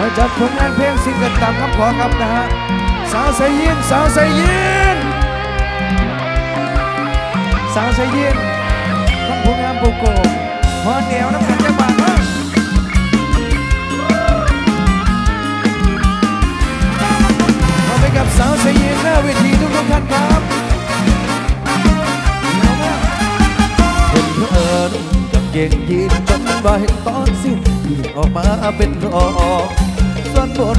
มาจากผลงานเพลงซิงเกิลตามคำขอครับนะฮะ สาวใสยิน สาวใสยิน สาวใสยินทั้งผลงานโกโก้พอเดียวน้ำกันจะบาดมากขอไปกับสาวใสยินหน้าเวทีทุกท่านครับเดี๋ยวนเห็นเอิญกับเก่งยีนจนบ่เห็นตอนสิ้นออกมาเป็นรอ ส่วนบน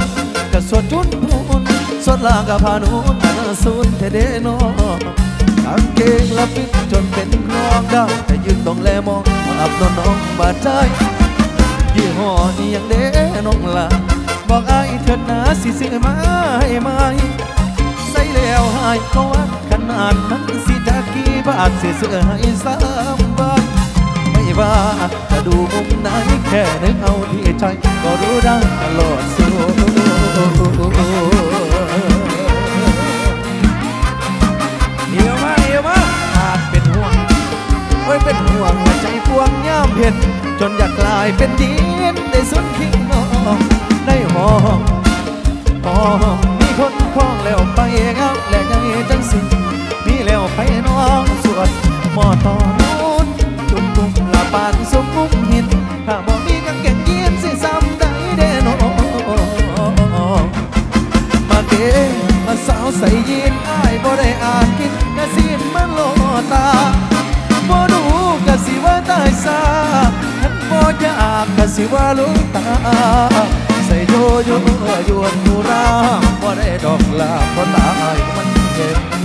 กับส่วนจุนพูนส่วนล่างกับพานุนสูนเทเดโนกางเกงละปิดจนเป็นครองได้แต่ยืนต้องแลมองอับนอนน้องบาดใจยี่ห้อนี้ยังเด้น้องละบอกไอายเถิดนะสิซื้อมาให้ไหมใส่แล้วหายเขาว่าขนาดนั้นสิจากกี่บาทสิซื้อให้สามบาท ว่าจะดูมุมไหนแค่นึกเอาที่ใจ ก็รู้ได้ตลอดสู้เอียวมาเอียวมาอาจเป็นห่วงโอ้ยเป็นห่วงหัวใจพวงย่ามเห็น จนอยากกลายเป็นดินได้สุดทิ้งน้องได้มองมองมีคนคล้องแล้วไปเงาและยังจังสิมีแล้วไปน้องสวดหมอตอน ปานสมมุมหินถ้าบ่มีกางเกงยีนสิซ้ำได้เด้นอมาเกมาสาวใส่ยีนอ้ายบ่ได้อ่านกินกระสินมันโลตาบ่รู้กะสิว่าตายซาฉันบ่อยากกะสิว่าลูกตา ใส่โยโย่ยวนดูราบ่ได้ดอกลาบ่ตายมันเจ็บ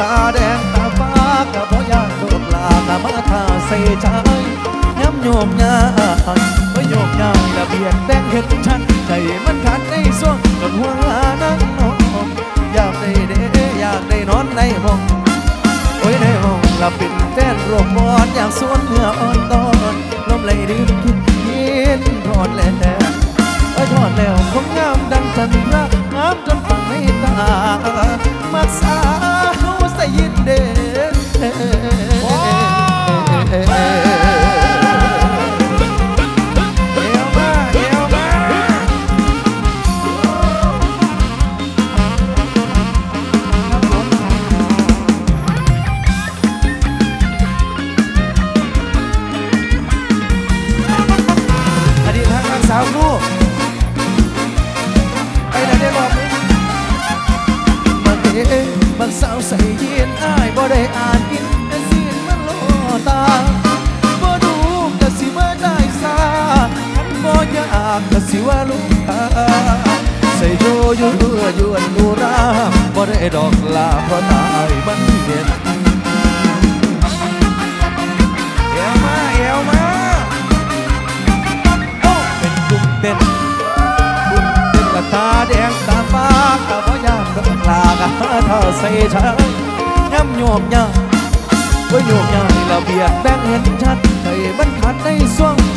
ตาแดงตาฟ้ากะบ่อยากโดนลากะมาทาใส่ใจย้ำโยมยายบ่โยมยายละเบียดแบ่งเห็นชัดใจมันขาดในส่วงจนหัวหานั่งนอนอยากได้เดอยากได้นอนในห้องโอ้ยในห้องหลับป็นแฟนรวมบอนอยากสวนเมื่ออ่อนตอนลมไหลดื่มคิดยินทอดแล้วโอ้ทอดแล้วคงงามดังจันทรางามจนฟังไม่ตามักสา ยินเด้เ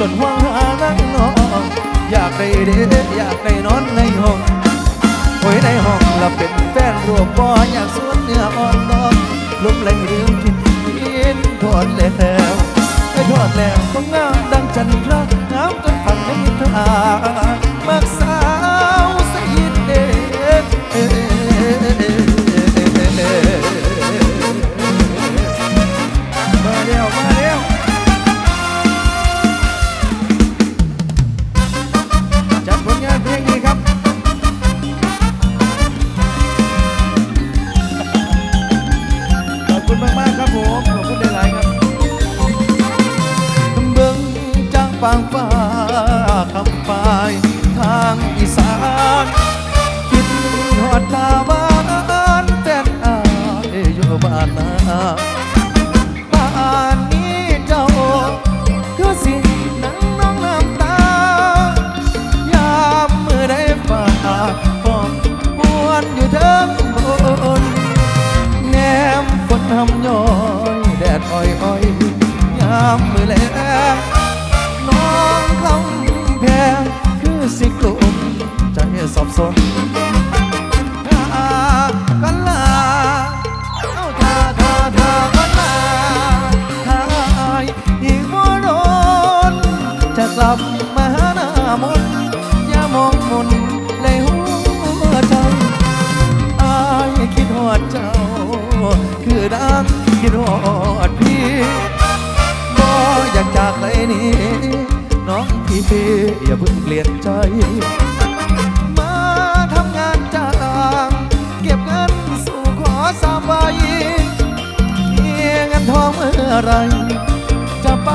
จนห่วงหานั่งนอนอยากได้เด็กอยากได้นอนในห้องโอ้ยในห้องละเป็นแฟนรวมบ่อยากสวนเนื้ออ่อนนอนลมไหลเรื่องกินกินทอดแล้วไม่ทอดแล้วต้องงามดังจันทรางามจนพังไม่ทาา ใจ มาทำงานจ้าง เก็บเงินสู่ขอสามใบมีเงินทองเมื่อไร จะไป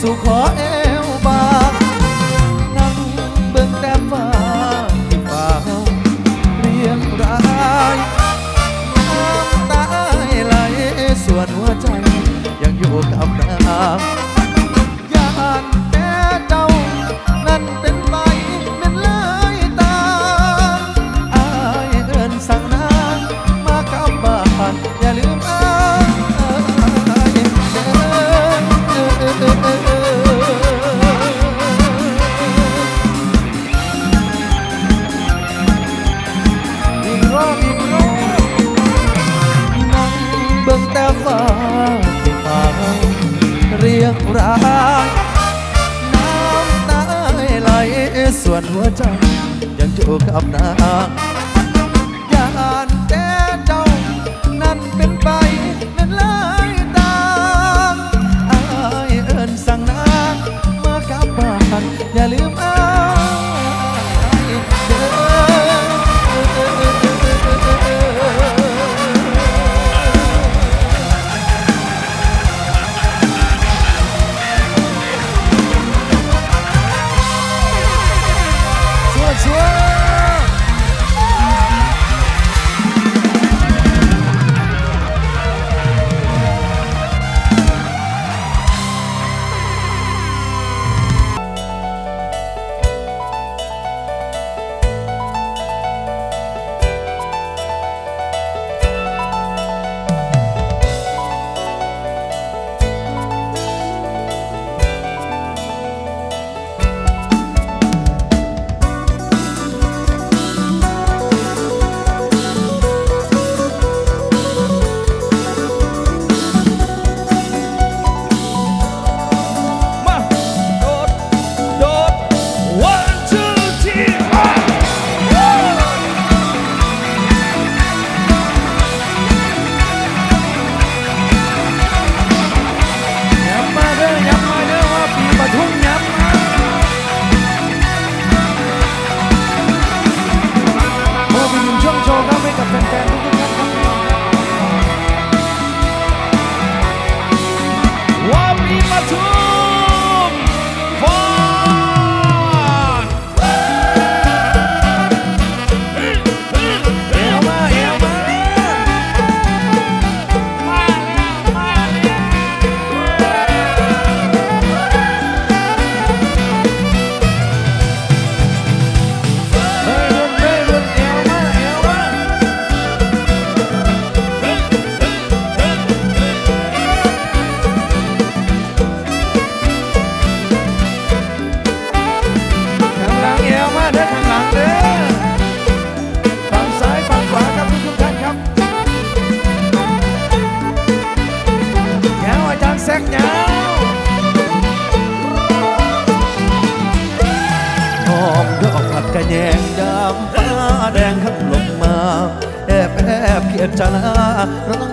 สู่ขอเอวบางนั่งเบิ่งแต่ฟ้าที่ฟ้าเรียงรายน้ำตาไหลส่วนหัวใจยังอยู่กับนาง เรียกรายน้ำตาไหลส่วนหัวใจยังอยู่กับนาง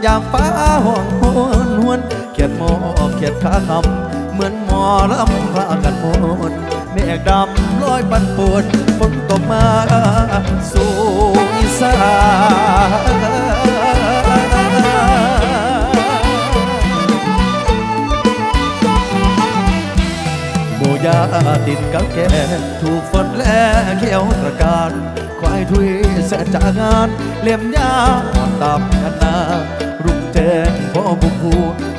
ยามฟ้าห่วงหวนหวนเขียดหมอเขียดขาคำเหมือนหมอลำพากันมวนเมฆดำลอยปันปวดฝนตกมาสู่อีสาน ยาติดกับแกถูกฝนแลเขียวตระการควายทุยเสร็จจากงานเลี่ยมยาอ่อนตามกันนารุ่งแจ้งพ่อบุกผู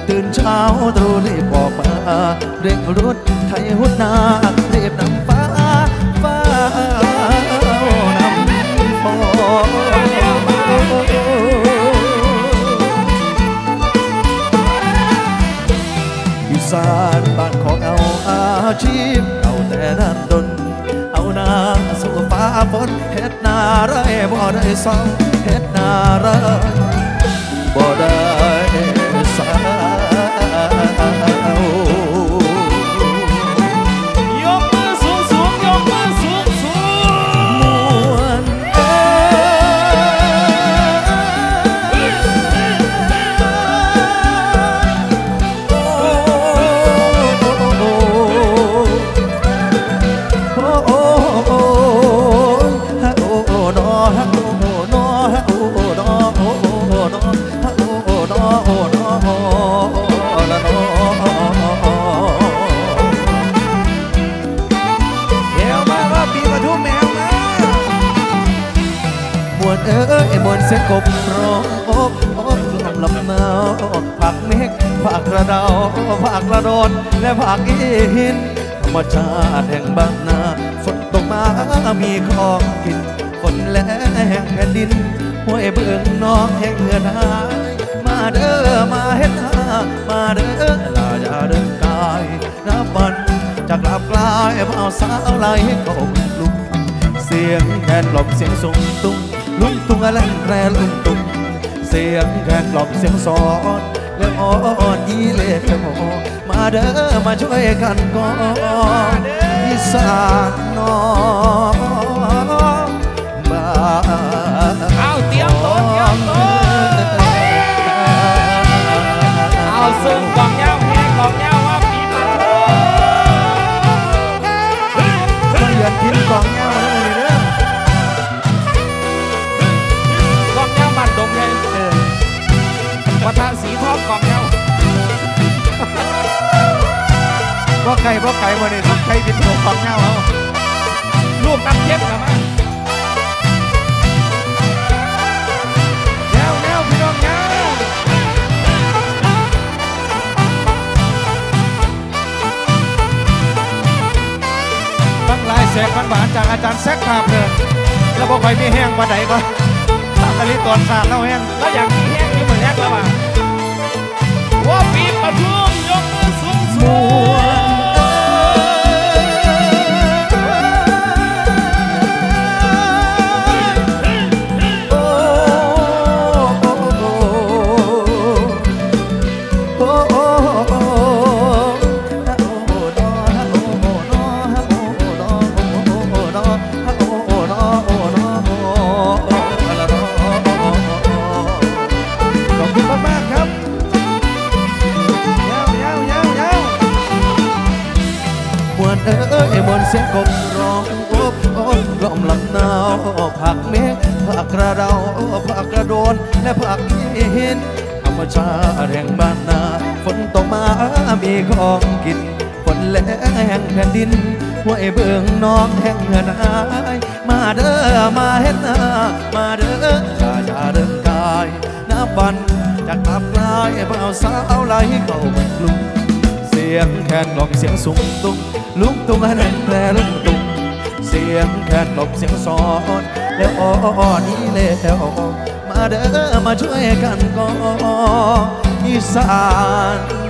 ตื่นเช้าตรู่รีบบอกมาเร่งรถไทยหุดนารีบนำฟ้าฟ้านำฟออีสา อาชีพเอาแต่นั้นดน เอาหน้าสู่ฟ้าฝนเฮ็ดนาไรบ่ได้สอมเฮ็ดนาไรบ่ได้ ภาคกระดาภาคกระโดนและภาคอีหินธรรมชาติแห่งบางนาฝนตกมามีของกินฝนแลงแผ่นดินห้วยเบื้องน้องแห่งเงินหายมาเด้อมาเฮ็ดหามาเด้อลาอย่าเดินกายนับวันจากลับกลายเบาสาวไหลเข้าลุกเสียงแคนกลบเสียงส่งตุ้งลุงตุ้งอะไรแรลุงตุ้งเสียงแคนกลบเสียงสอน อ่อนยี่เล่มาเด้อมาช่วยกันก่อนอีสานน้องบ้านเอาเตรียมตัวเตรียมตัว ไก่บ่ไก่บ่นี่ไก่บินหัวกองเงาเอาลูกน้ำเย็นกับมาแนวแนวพี่น้องแนวตั้งหลายแสกพันบาทจากอาจารย์แซกภาพเลยแล้วบ่ค่อยมีแห้งวันไหนก็ตามตะลิตอนสาดเล่าแห้งแล้วอย่างที่แห้งนี่เหมือนแรกแล้วว่ะว่าปีปทุมยกมือสูงสูง กบร้องโอบโอบลมลำนาวผักเมฆผักกระเดาผักกระโดน และผักหินธรรมชาติแห่งบ้านนา ฝนตกมามีของกินฝนแลงแผ่นดินห้วยเบื้องน้องแห่งเงินหายมาเด้อมาเฮ็ดนามาเด้ออย่าอย่าเดินกายน้ำบันจากทับลายเบาสาวไหลเข้าเมืองกรุงเสียงแคนกลองเสียงสูงตุ้ง ลุงตุ้งอันนั้นแปลลุงตุ้งเสียงแคนลองเสียงสอน แล้วอ้อนี้แล้วมาเด้อมาช่วยกันก่อนอีสาน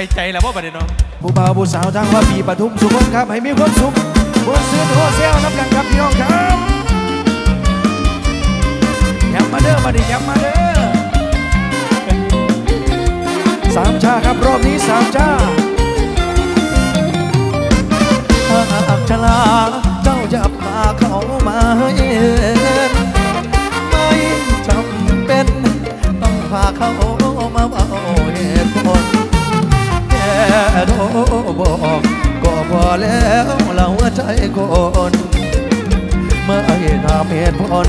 ว่าแม่นไข่ใจแล้วว่าบัดนี้เนาะผู้บ่าวผู้สาวทั้งว่าปีปทุมสุขนครับ ให้มีความสุขบนซื้อโฮเซลน้ำกันครับพี่น้อง บอกก็พอแล้วเราใจคนเมื่อให้ถามเหตุผล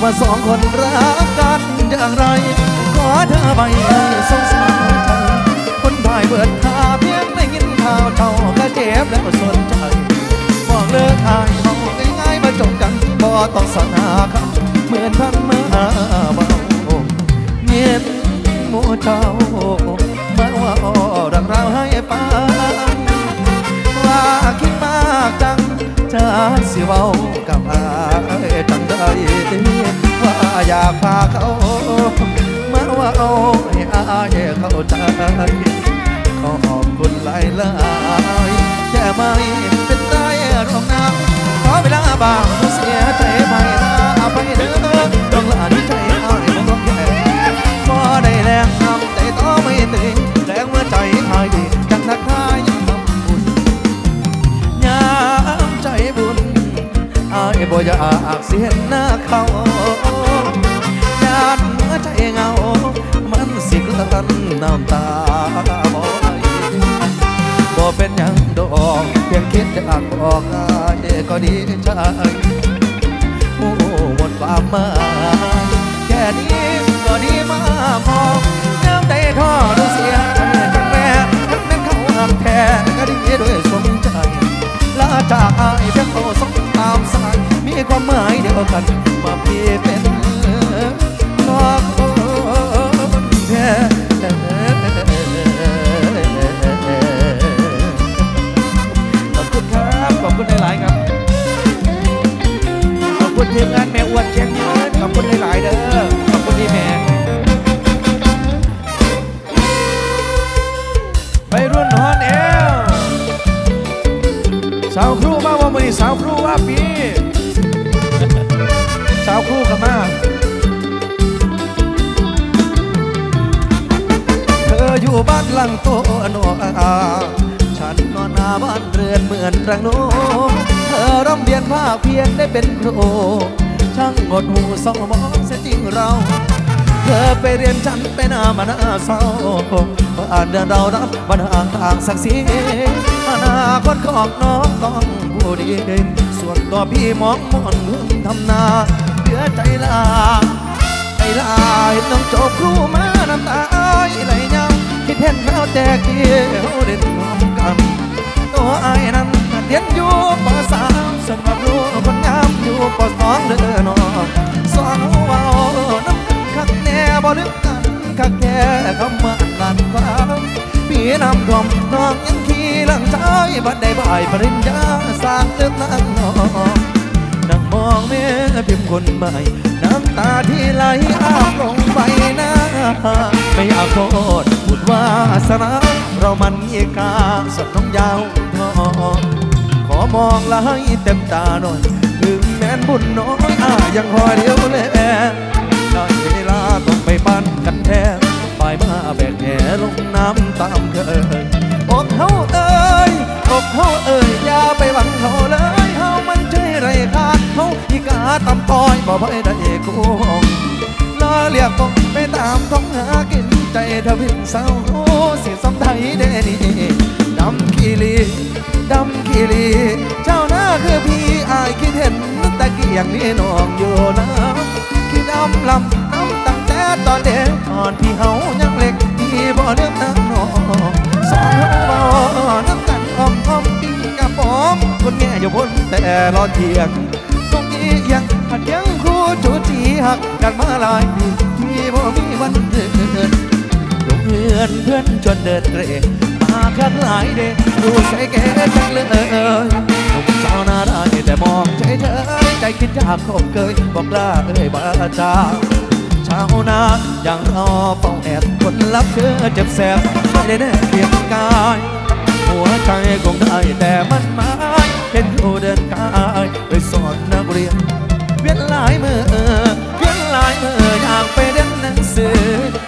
ว่าสองคนรักกันอย่างไร ขอเธอไม่ให้สงสารใจคนถ่ายเบิดทาเพียงได้ยินข่าวเท่าก็เจ็บแล้วสนใจบอกเลิกอายเขาง่ายๆมาจบกันบ่ต้องสนาคำเหมือนพันมาเบาเงียบหมู่เจ้ามาว่าออดังเราให้ อยากพาเขามาว่าเอาให้อายเข้าใจขอขอบคุณหลายหลายแค่ไม่เป็นได้รองน้ำขอเวลาบางเสียใจไปนะไปเด้อต้องลาด้วใจอายมองแย่พอได้แรงทำแต่ต้อไม่ตื่นแรงเมื่อใจหายดีจังนักทายทำบุญยามใจบุญ ไายบ่อยากสิเห็นหน้าเขาญาเมื่อใจเงา มันสิกลันน้ำตาบ่ไหลบ่เป็นยังดอกเพียงคิดจะอักบอกเด็ก็ดีใจโอ้หมดความหมายแค่นี้ก็ดีมากพอน้ำใจท่อรู้เสียแม่แเขาหักแท้ก็ดีด้วยสมใจลาจากไอ้เพียงโต กันว่าพี่เป็นนอกแท้ขอบคุณครับ ขอบคุณหลาย ๆ ครับ ขอบคุณทีมงานแม่อ้วนเชียงยืนขอบคุณหลาย ๆ เด้อ ขอบคุณที่แม่ไปรุ่นฮอนเอลสาวครูมาว่ามือนี้สาวครูว่าปีาวครูกันมาเธออยู่บ้านหลังโตโนอาฉันนอนหน้าบ้านเรือนเหมือนรังโนเธอร่ำเรียนภาคเพียนได้เป็นครูช่างหมดหูสองมองเสียจริงเราเธอไปเรียนฉันไปหน้ามานาเศร้าบ้านเดินเรารับบันห่างทางศักดิ์ศรีอนาคตของน้องต้องผู้ดีส่วนตัวพี่มองมอนเมืองทำนา ลือใจลาไอ้ลายน้องจบครูมาน้ำตาอ้อยไหลยังคิดเห็นเขาแตกเดี่ยวเด่นพร้อมกันตัวไอ้นั้นเรียนอยู่ปสามสำหรับรู้คนงามอยู่ปสองเด้อน้องสอนหัวน้ำกันคักแน่บ่ลึกกันคักแค่คำว่าลันฟ้าพี่น้ำท่วมน้องยังขี่หลังชายบัดได้บ่ายปริญญาสร้างเติมนั่งน้องนั่ง มองแม่พิมพ์คนใหม่ น้ำตาที่ไหลอาบลงไปหน้า ไม่อยากโทษบุญวาสนา เรามันมีค่าสัตว์น้องยาวทองขอมองละให้เต็มตาหน่อย ถึงแม้นบุญน้อยอายังคอยเดียวแลได้เวลาต้องไปปั้นกันแท้ไปมาแบกแหลงน้ำตามเคยอกเฮาเอ้ยอกเฮาเอ้ยอย่าไปหวังเขาเลยเฮามันใจไรขา เฮาอีกาตำต้อยบ่ไปได้กูห้องลอเรียกงไปตามท้องหากินใจทวินเศร้าโอ้สิสำไทยเดนี่ดำขีลีดำขีลีเจ้าหน้าคือพี่อายคิดเห็นตะเกียงนี่น้องอยู่นะคิดดำลำน้ำตั้งแต่ตอนเด็กตอนที่เฮายังเล็กพี่บ่เลือกนางน้องสอนเฮาบ่น้ำกันอ้อมอ้อมปิ้งกระป๋อมคนแง่อยู่บนแต่รอเทียง หักกันมาหลายปีที่บ่มีวันเดินลงเรือนเพื่อนจนเดินเรมาข้างหลายเดดูใส่แก่จังเลยหนุ่มสาวน่าได้แต่มองใจเธอใจคิดอยากคบเกยบอกลาเอ้ยบาจาชาวนายังรอเฝ้าแอบคนรับเธอเจ็บแสบไม่ได้แน่เพียงกาย หัวใจคงได้แต่มันหมายเป็นครูเดินกายไปสอนนักเรียนเวียนหลายมือเวีย หลายมืออยากไปเรียนหนังสือ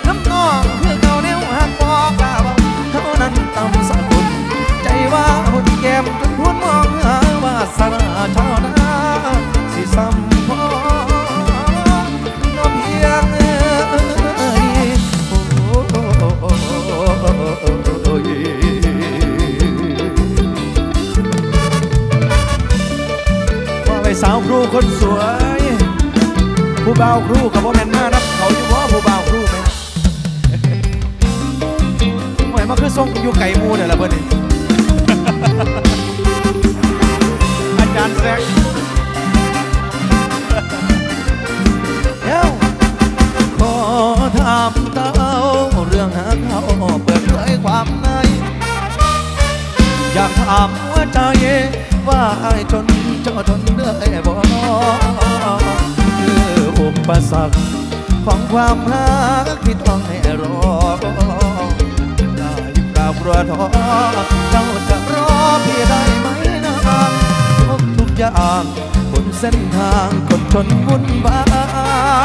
น้ำนองคือเขาเนี้ยหักบอกกาบอกเขานั้นตำสกุลใจว่าหุ่นแก้มจนพูดมองหาว่าสนาชาวนาสิซ้ำพอน้องเพียงเอ้ยโอ้ยสาวครูคนสวย ผู้บ่าวครูกับว่าแม่นมารับเขาอยู่ว่าผู้บ่าวครูไหมหวยมาคือทรงอยู่ไก่มูเนี่ยละเพื่อนนี่อาจารย์แซกเอ้าขอถามเต้าเรื่องหาเขาเปิดเผยความในอยากถามหัวใจว่าไอ้จนเจ้าทนได้บ่คืออุ ปสรรคของความรักที่ต้องให้รอได้หรือเปล่ากลัวท้อเจ้าจะรอพี่ได้ไหมนะทุกทุกอย่างบนเส้นทางคนจนวุ่นวา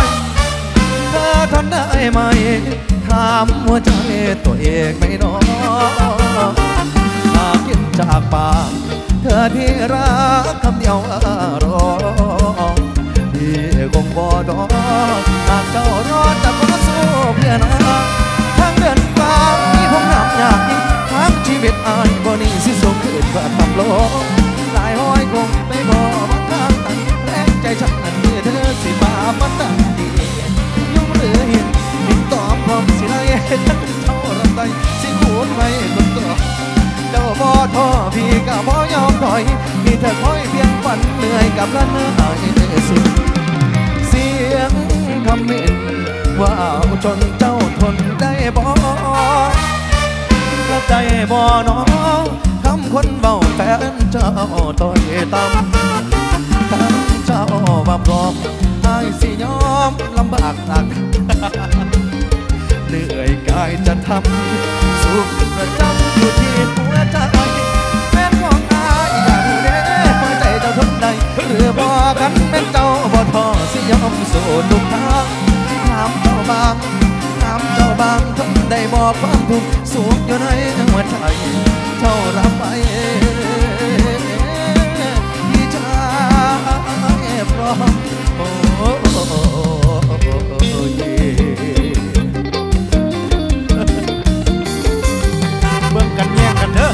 ยเธอทนได้ไหมถามหัวใจตัวเองไม่น้อยหากกินจากปากเธอที่รักคำเดียวอพี่คง บ่ดอกหากเจ้ารอจะขอสู้เพื่อน้องทางเดินฟ้ามีผมนำยากยิ่งทางชีวิตอายบ่นี่สิสมเกิดว่าทำโลกหลายห้อยคงไม่บ่บาทางตันแรงใจฉันนั้เมื่อเธอสิมาบันตันดียุ่งหรือเห็นมีตอบพร้อมสิไรทั้งเท่าไรใจสิคูณไม่ตัวเจ้าบ่ท้อพี่ก็บ่ยอมถอยมีเธอคอยเพียงฝันเหนื่อยกับละเนื้อยสิ คำเมนว่าเอาจนเจ้าทนได้บ่กระใจบ่หนอคำคนเบาแฟนเจ้าต่อยตำคำเจ้าว่าพร้อมไอ้สิยอมลำบากตักเหนื่อยกายจะทำสุขประจำ วใจเจ้าทนได้หรือบอกันแม่นเจ้าบ่ทอสิยอมสู้ทุกทางถามเจ้าบางถามเจ้าบางทนได้บอกความทุกข์สุขอยู่ในหัวใจเจ้ารับไปที่ใจพร้อมโอ้เย่เบิ่งกันแย่งกันเด้อ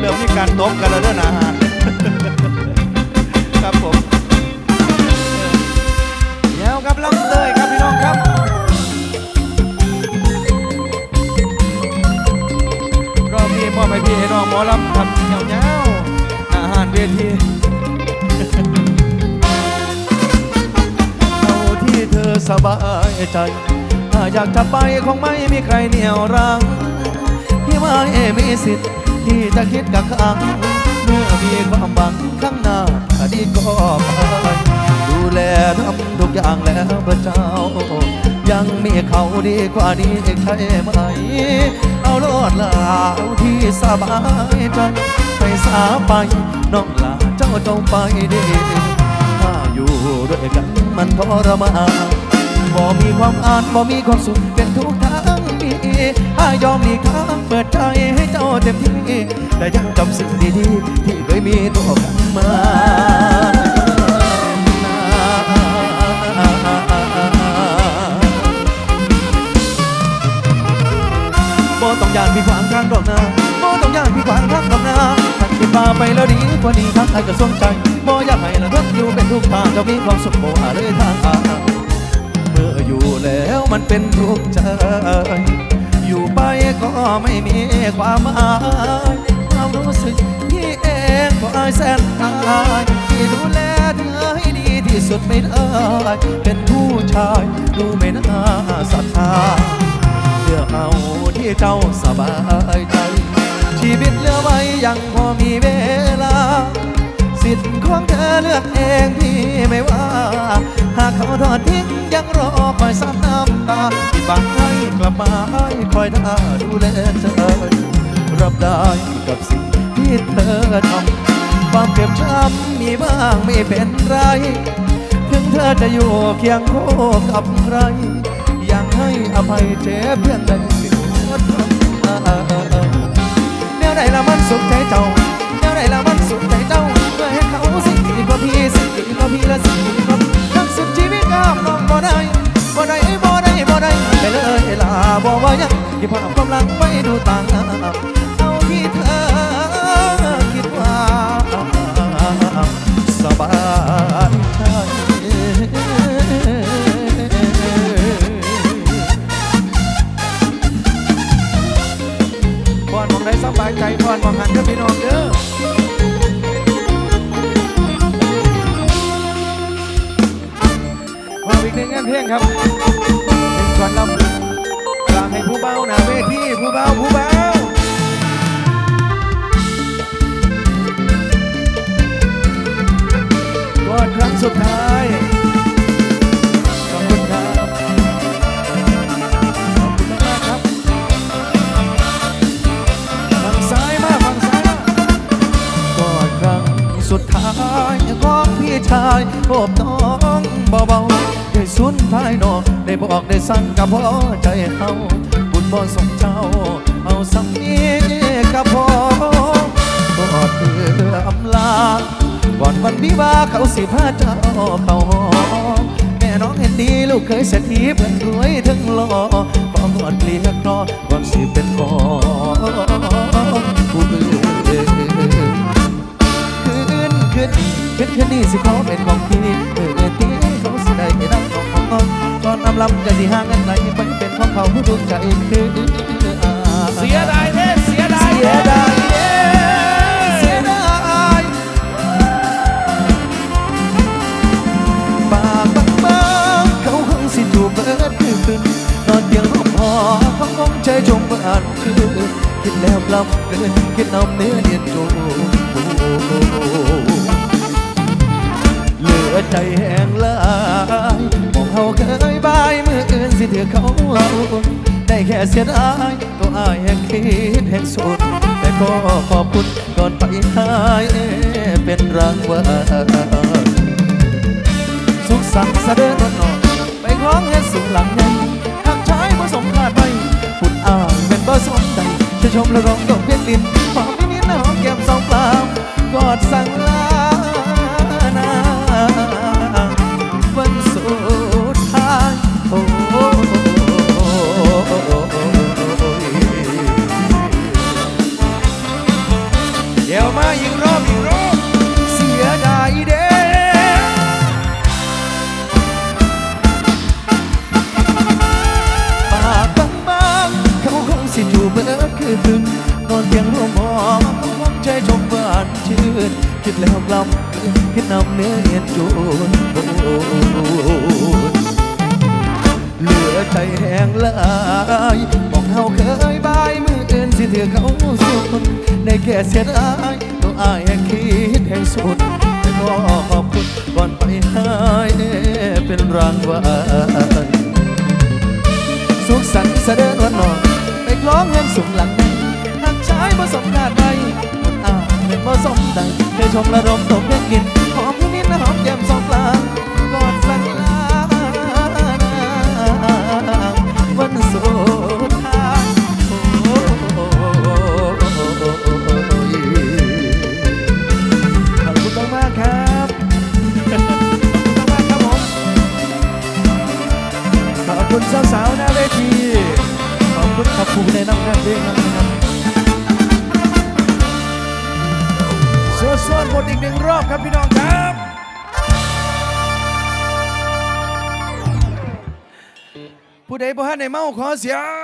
เริ่มมีการตบกันแล้วเด้อนะฮะ ครับผมเดี๋ยวกับลำเลยครับพี่น้องครับรอบนี้มอบให้พี่ให้น้องหมอลำทำเงาๆอาหารเวทีเอาที่เธอสบายใจถ้าอยากจะไปคงไม่มีใครเหนี่ยวรั้งที่ไม่มีสิทธิ์ที่จะคิดกับครั้ง เมื่อมีความหวังข้างหน้าอดีตก็ไปดูแลทำทุกอย่างแล้วพระเจ้า ยังมีเขาดีกว่านี้ใช่ไหม เอาโลดลาวที่สบายใจไปสาไปน้องลาเจ้าจงไปดีถ้าอยู่ด้วยกันมันทรมานบ่มีความอ่านบ่มีความสุข ถ้ายอมหลีกทางเปิดใจให้เจ้าเต็มที่ แต่ยังจำสิ่งดีๆ ที่เคยมีต่อกันมาบ่ต้องยานพี่ขวางทางดอกนาบ่ต้องยานพี่ขวางทางดอกนาทักที่พาไปแล้วดีกว่านี้ทักใครก็สนใจบ่อยากให้ละทิดอยู่เป็นทุกทางเจะมีความสุขบ่หาเลยทางอาเมื่ออยู่แล้วมันเป็นทุกข์ใจ อยู่ไปก็ไม่มีความหมายความรู้สึกที่เองก็อายแสนอายที่ดูแลเธอให้ดีที่สุดไม่ได้เป็นผู้ชายดูไม่น่าศรัทธาเลือกเอาที่เจ้าสบายใจ ชีวิตเหลือไว้ยังพอมีเวลา สิทธิ์ของเธอเลือกเองที่ไม่ว่า หากเขาทอดทิ้งยังรอคอยซ้ำน้ำตาที่บังให้กลับมาให้คอยท่าดูแลเธอ รับได้กับสิ่งที่เธอทำความเจ็บช้ำมีบ้างไม่เป็นไร ถึงเธอจะอยู่เคียงคู่กับใครยังให้อภัยเจ็บเพียงใดสิอดทนแนวไหนละมันสุขใจเจ้าแนวไหนละมันสุขใจเจ้า เพื่อให้เขาสิ่งดีกว่าพี่สิ่งดีกว่าพี่และสิ่งดีกว่าพี่ทั้งสุดชีวิตก็น้องบ่ได้บ่ได้บ่ได้บ่ได้ไปเลยลาบ่ว่ายังที่พ่อกำลังไม่ดูต่างเอาที่เธอคิดว่าสบายใจพรมองได้สบายใจพรมองหันกับพี่น้องเด้อ เพลงครับ บอกได้สั่งกับพ่อใจเฮาบุญบ่ส่งเจ้า เอาสักนี้กับพ่ออดเพื่ออำลาก่อนวันวิวาเขาสิพาเจ้าเข้าหอแม่น้องเห็นดีลูกเคยเศรษฐีเพื่อนรวยถึงหล่อพอกอดเกลียกรอก่อนสิเป็นของผู้อื่นคืนคืนคืนคืนนี้สิขอเป็นของพี่ คลำจะที่หางกันไหนไปเป็นของเขาผู้ดูใจคือเสียดายเสียดายเสียดายเสียดายปาบักบิ้งเขาหึงสิถูกเบิดนอนเตียงห้องหอห้องห้องใจจงอ่านคือคิดแล้วกลับเกินคิดนำเนื้อเนียนโจ หลือใจแห้งลายมองเขาเคยบายมืออื่นสิเถือเขาเอาได้แค่เสียดายก็อายแห่งคิดแห่งสุด แต่ก็ขอบคุณก่อนไปหายเป็นรางวัลสุขสันต์เสด็จนอนไปคล้องเงินสูงหลังใหญ่ทางชายผสมขาดไปผุดอ่างเป็นเบ่สนใจจะชมและร้องดอกเพชรลินหอมนิายเป็นรางวัลสุขสันต์เสด็จวันนอนไปคล้องเงินสูงหลังในหักชายผสมกาดใบคนอ่างเป็นผสมใดเคยชมระดมตบเล่นกินหอมนิดๆนหอมแก้มสองกลางกอดสั่งลาวันสุด เพลงนะครับส่วนส่วนบทอีกหนึ่งรอบครับพี่น้องครับ ผู้ใดบ่ทันในเมาขอเสียง